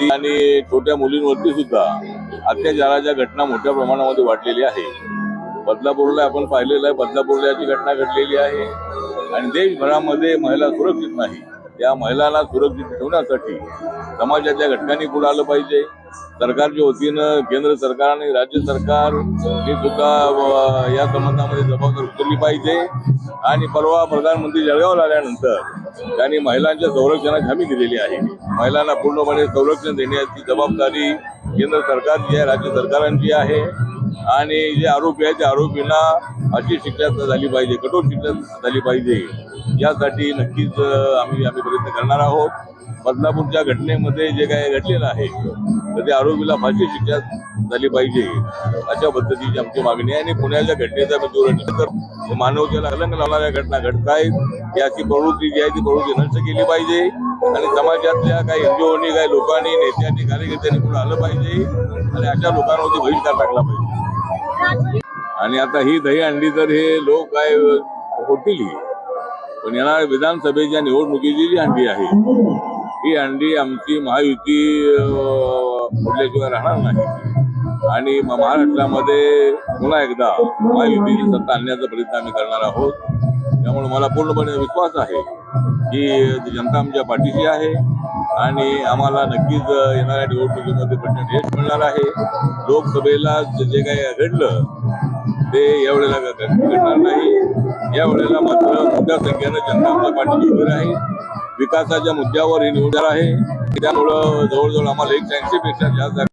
मुलांवरती आणि छोट्या मुलींवरती सुद्धा अत्याचाराच्या घटना मोठ्या प्रमाणामध्ये वाढलेली आहे. बदलापूरला आपण पाहिलेलं आहे बदलापूरला याची घटना घडलेली आहे. आणि देशभरामध्ये महिला सुरक्षित नाही. या महिलांना सुरक्षित ठेवण्यासाठी समाजाच्या घटकांनी पुढे आलं पाहिजे. सरकारच्या वतीनं केंद्र सरकार आणि राज्य सरकार हे सुद्धा या संबंधामध्ये जबाबदारी उचलली पाहिजे. आणि परवा प्रधानमंत्री जळगावला आल्यानंतर त्यांनी महिलांच्या संरक्षणाची हमी दिलेली आहे. महिलांना पूर्णपणे संरक्षण देण्याची जबाबदारी केंद्र सरकारची आहे राज्य सरकारांची आहे. आणि जे आरोपी आहेत त्या आरोपींना अशी शिक्षा झाली पाहिजे कठोर शिक्षा झाली पाहिजे. यासाठी नक्कीच आम्ही आम्ही प्रयत्न करणार आहोत. बदलापूरच्या घटनेमध्ये जे काय घडलेलं आहे तर त्या आरोपीला फाशी शिक्षा झाली पाहिजे अशा पद्धतीची आमची मागणी आहे. आणि पुण्याच्या घटनेचा तर मानवतेला कलंक लावणाऱ्या घटना घडत आहेत याची प्रवृत्ती जी आहे ती प्रवृत्ती नष्ट केली पाहिजे. आणि समाजातल्या काही एनजीओनी काही लोकांनी नेत्यांनी कार्यकर्त्यांनी पुढे आलं पाहिजे. आणि अशा लोकांवरती बहिष्कार टाकला पाहिजे. आणि आता ही दही अंडी तर हे लोक काय होतील पण येणाऱ्या विधानसभेच्या निवडणुकीची जी अंडी आहे ही अंडी आमची महायुती अं, फोडल्याशिवाय राहणार नाही. आणि महाराष्ट्रामध्ये पुन्हा एकदा महायुतीची सत्ता आणण्याचा प्रयत्न आम्ही करणार आहोत. त्यामुळे मला पूर्णपणे विश्वास आहे की जनता आमच्या पाठीशी आहे आणि आम्हाला नक्कीच येणाऱ्या निवडणुकीमध्ये प्रचंड यश मिळणार आहे. लोकसभेला जे काही घडलं ते यावेळेला घडणार नाही. यावेळेला मात्र मोठ्या संख्येनं जनता आमच्या पाठीशी उभी राहील. विकासाच्या मुद्द्यावर ही निवडणार आहे. त्यामुळं जवळजवळ आम्हाला एक ऐंशी पेक्षा जास्त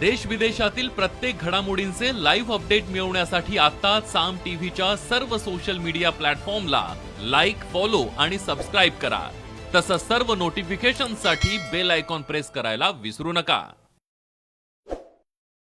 देश विदेशातील प्रत्येक घडामोडींचे लाईव्ह अपडेट मिळवण्यासाठी आता साम टीव्हीच्या सर्व सोशल मीडिया प्लॅटफॉर्मला लाईक फॉलो आणि सबस्क्राईब करा. तसंच सर्व नोटिफिकेशनसाठी बेल आयकॉन प्रेस करायला विसरू नका.